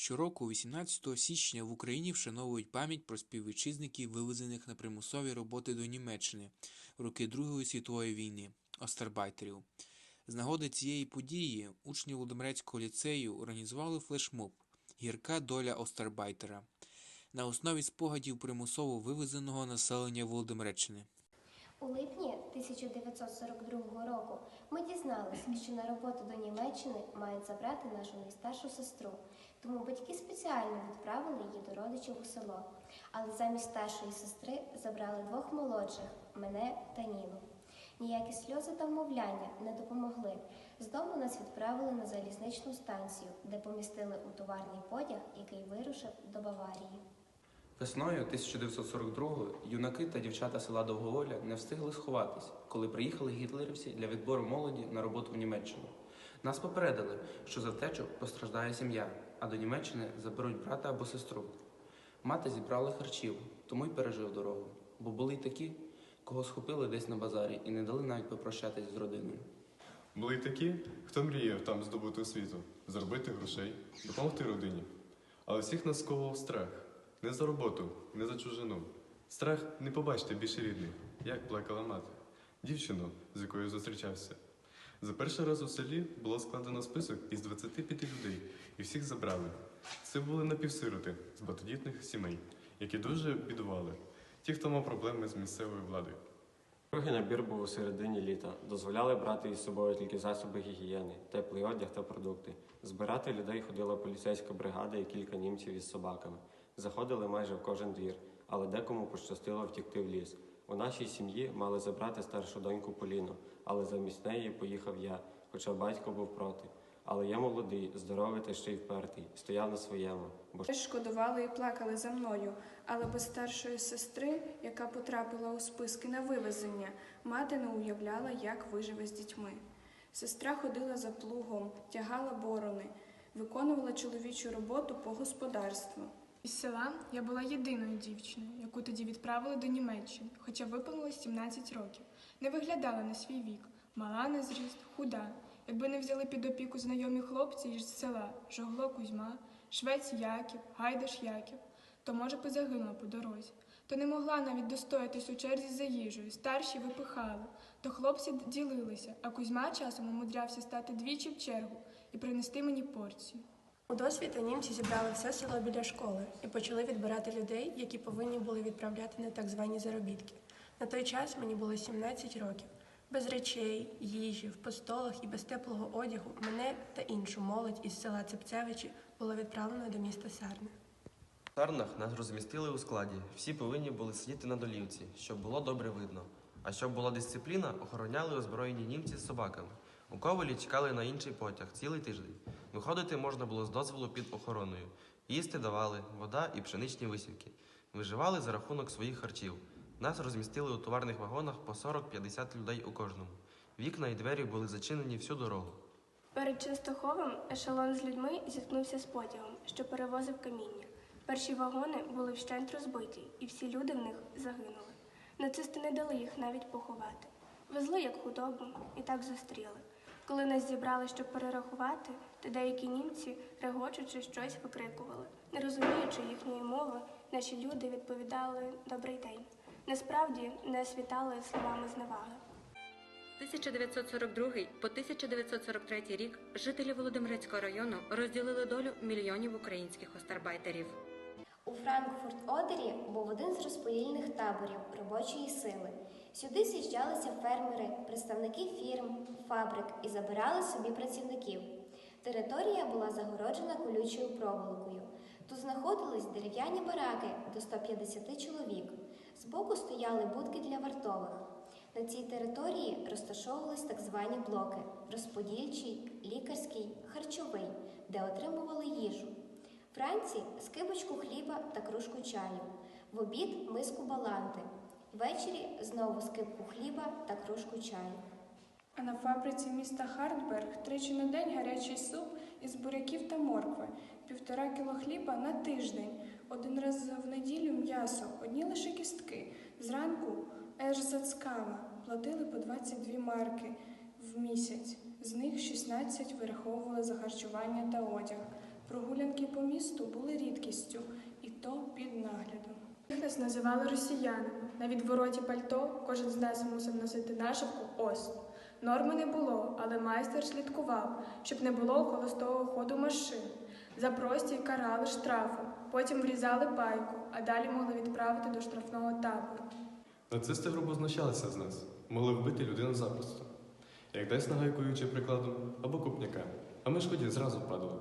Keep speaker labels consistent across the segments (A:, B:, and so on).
A: Щороку, 18 січня, в Україні вшановують пам'ять про співвітчизників, вивезених на примусові роботи до Німеччини в роки Другої світової війни – остарбайтерів. З нагоди цієї події учні Володимирецького ліцею організували флешмоб «Гірка доля остарбайтера» на основі спогадів примусово вивезеного населення Володимиреччини.
B: У липні 1942 року ми дізналися, що на роботу до Німеччини мають забрати нашу найстаршу сестру. Тому батьки спеціально відправили її до родичів у село. Але замість старшої сестри забрали двох молодших мене та Ніну. Ніякі сльози та вмовляння не допомогли. З дому нас відправили на залізничну станцію, де помістили у товарний потяг, який вирушив до Баварії.
C: Весною 1942-го юнаки та дівчата села Довговоля не встигли сховатись, коли приїхали гітлерівці для відбору молоді на роботу в Німеччину. Нас попередили, що за втечу постраждає сім'я, а до Німеччини заберуть брата або сестру. Мати зібрала харчів, тому й пережив дорогу, бо були й такі, кого схопили десь на базарі і не дали навіть попрощатись з родиною.
D: Були й такі, хто мріяв там здобути освіту, заробити грошей, допомогти родині. Але всіх нас сковував страх. Не за роботу, не за чужину. Страх не побачити більше рідних, як плакала мати, дівчину, з якою зустрічався. За перший раз у селі було складено список із 25 людей, і всіх забрали. Це були напівсироти з багатодітних сімей, які дуже бідували. Ті, хто мав проблеми з місцевою владою.
E: Другий набір був у середині літа. Дозволяли брати із собою тільки засоби гігієни, теплий одяг та продукти. Збирати людей ходила поліцейська бригада і кілька німців із собаками. Заходили майже в кожен двір, але декому пощастило втікти в ліс. У нашій сім'ї мали забрати старшу доньку Поліну, але замість неї поїхав я, хоча батько був проти. Але я молодий, здоровий та ще й впертий, стояв на своєму, бо
F: шкодували і плакали за мною, але без старшої сестри, яка потрапила у списки на вивезення, мати не уявляла, як виживе з дітьми. Сестра ходила за плугом, тягала борони, виконувала чоловічу роботу по господарству.
G: Із села я була єдиною дівчиною, яку тоді відправили до Німеччини, хоча виповнилось 17 років. Не виглядала на свій вік, мала на зріст, худа. Якби не взяли під опіку знайомі хлопці із села Жогло Кузьма, Швець Яків, Гайдаш Яків, то, може, б і загинула по дорозі. То не могла навіть достоятись у черзі за їжею, старші випихали, то хлопці ділилися, а Кузьма часом умудрявся стати двічі в чергу і принести мені порцію.
H: У досвіта німці зібрали все село біля школи і почали відбирати людей, які повинні були відправляти на так звані заробітки. На той час мені було 17 років. Без речей, їжі, в постолах і без теплого одягу мене та іншу молодь із села Цепцевичі було відправлено до міста Сарни.
I: В Тарнах нас розмістили у складі. Всі повинні були сидіти на долівці, щоб було добре видно. А щоб була дисципліна, охороняли озброєні німці з собаками. У ковалі чекали на інший потяг цілий тиждень. Виходити можна було з дозволу під охороною. Їсти давали вода і пшеничні висівки. Виживали за рахунок своїх харчів. Нас розмістили у товарних вагонах по 40-50 людей у кожному. Вікна і двері були зачинені всю дорогу.
B: Перед Частоховом ешелон з людьми зіткнувся з потягом, що перевозив каміння. Перші вагони були вщент розбиті, і всі люди в них загинули. Нацисти не дали їх навіть поховати. Везли як худобу і так зустріли. Коли нас зібрали, щоб перерахувати, то деякі німці, регочучи, щось викрикували. Не розуміючи їхньої мови, наші люди відповідали Добрий день. Насправді не світали словами зневаги.
J: 1942 по 1943 рік жителі Володимирецького району розділили долю мільйонів українських остарбайтерів.
B: У Франкфурт-Одері був один з розподільних таборів робочої сили. Сюди з'їжджалися фермери, представники фірм, фабрик і забирали собі працівників. Територія була загороджена колючою проволокою. Тут знаходились дерев'яні бараки до 150 чоловік. Збоку стояли будки для вартових. На цій території розташовувались так звані блоки розподільчий, лікарський, харчовий, де отримували їжу. Вранці скибочку хліба та кружку чаю, в обід миску баланти, ввечері знову скибку хліба та кружку чаю.
F: А на фабриці міста Хартберг тричі на день гарячий суп із буряків та моркви, півтора кіло хліба на тиждень, один раз в неділю м'ясо, одні лише кістки. Зранку ерзацкава платили по 22 марки в місяць. З них 16 вираховували за харчування та одяг. Прогулянки по місту були рідкістю, і то під наглядом.
G: Їх нас називали росіянами. На відвороті пальто кожен з нас мусив носити нашивку ОС. Норми не було, але майстер слідкував, щоб не було холостого ходу машин. За простій карали штрафом, потім врізали пайку, а далі могли відправити до штрафного табору.
D: Нацисти грубо знущалися з нас, могли вбити людину запросто. Як десь нагайкою чи прикладом або купняка. А ми ж ході зразу падали.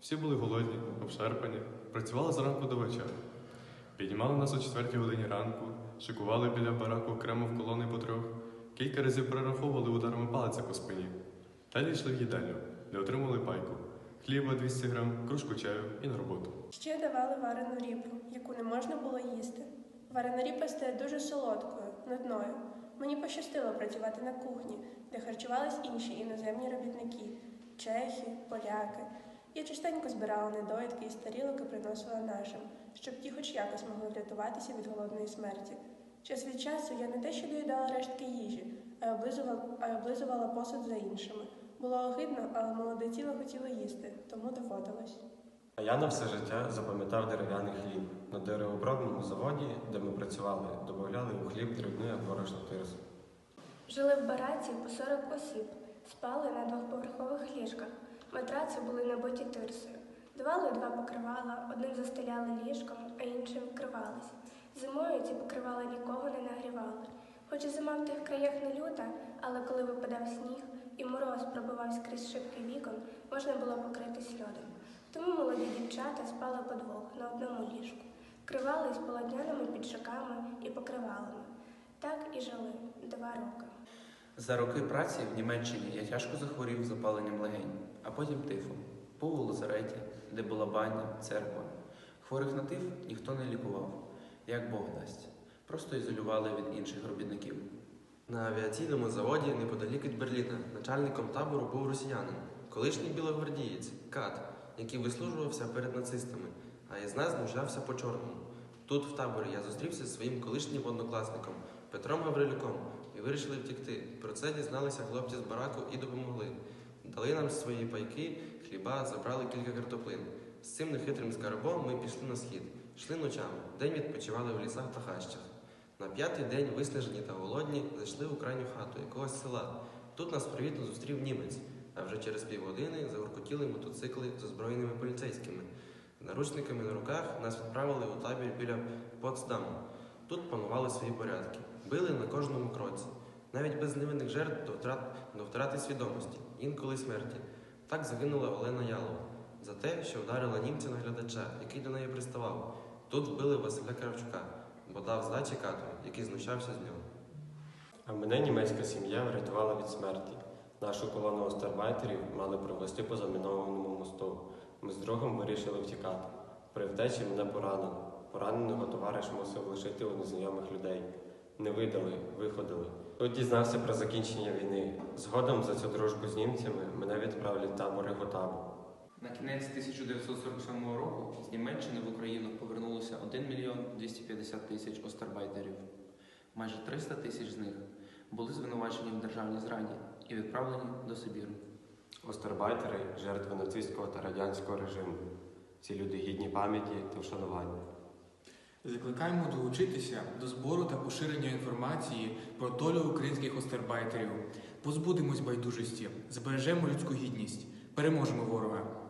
D: Всі були голодні, обшарпані, працювали зранку до вечора. Піднімали нас о четвертій годині ранку, шикували біля бараку окремо в колони по трьох, кілька разів перераховували ударами палиця по спині. Далі йшли в їдальню, де отримали пайку, хліба 200 грам, кружку чаю і на роботу.
H: Ще давали варену ріпу, яку не можна було їсти. Варена ріпа стає дуже солодкою, нудною. Мені пощастило працювати на кухні, де харчувались інші іноземні робітники чехи, поляки. Я частенько збирала недоїдки і тарілок і приносила нашим, щоб ті хоч якось могли врятуватися від голодної смерті. Час від часу я не те, що доїдала рештки їжі, а й облизувала, облизувала посуд за іншими. Було огидно, але молоде тіло хотіло їсти, тому доводилось.
E: А я на все життя запам'ятав дерев'яний хліб. На деревообробному заводі, де ми працювали, додавали у хліб дрібну як борошно тирсу.
K: Жили в бараці по 40 осіб, спали на двохповерхових ліжках. Матраци були набиті тирсою. Давали два покривала, одним застеляли ліжком, а іншим вкривались. Зимою ці покривала нікого не нагрівали. Хоч і зима в тих краях не люта, але коли випадав сніг і мороз пробивав скрізь шибки вікон, можна було покритись льодом. Тому молоді дівчата спали по двох на одному ліжку, вкривались полотняними піджаками і покривалами. Так і жили два роки.
C: За роки праці в Німеччині я тяжко захворів запаленням легень, а потім тифом. Був у лазареті, де була баня, церква. Хворих на тиф ніхто не лікував, як Бог дасть. Просто ізолювали від інших робітників.
I: На авіаційному заводі неподалік від Берліна начальником табору був росіянин, колишній білогвардієць, кат, який вислужувався перед нацистами, а із нас знущався по чорному. Тут, в таборі, я зустрівся зі своїм колишнім однокласником Петром Гаврилюком і вирішили втекти. Про це дізналися хлопці з бараку і допомогли. Дали нам свої пайки, хліба, забрали кілька картоплин. З цим нехитрим скарбом ми пішли на схід, йшли ночами, день відпочивали в лісах та хащах. На п'ятий день, виснажені та голодні, зайшли у крайню хату якогось села. Тут нас привітно зустрів німець, а вже через півгодини загуркотіли мотоцикли з озброєними поліцейськими. Наручниками на руках нас відправили у табір біля Потсдаму. Тут панували свої порядки, били на кожному кроці, навіть без невинних жертв до, втрат, до втрати свідомості, інколи смерті. Так загинула Олена Ялова за те, що вдарила німця наглядача, який до неї приставав. Тут вбили Василя Кравчука, бо дав здачі кату, який знущався з нього.
E: А мене німецька сім'я врятувала від смерті. Нашу колону остарбайтерів мали провести по замінованому мосту. Ми з другом вирішили втікати. При втечі мене поранено. Пораненого товариш мусив лишити у незнайомих людей. Не видали, виходили. Тут дізнався про закінчення війни. Згодом за цю дружбу з німцями мене відправлять в табори Готабу.
C: На кінець 1947 року з Німеччини в Україну повернулося 1 мільйон 250 тисяч остарбайтерів. Майже 300 тисяч з них були звинувачені в державній зраді і відправлені до Сибіру.
E: Остарбайтери жертви нацистського та радянського режиму. Ці люди гідні пам'яті та вшанування.
A: Закликаємо долучитися до збору та поширення інформації про долю українських остербайтерів. Позбудемось байдужості, збережемо людську гідність, переможемо ворога.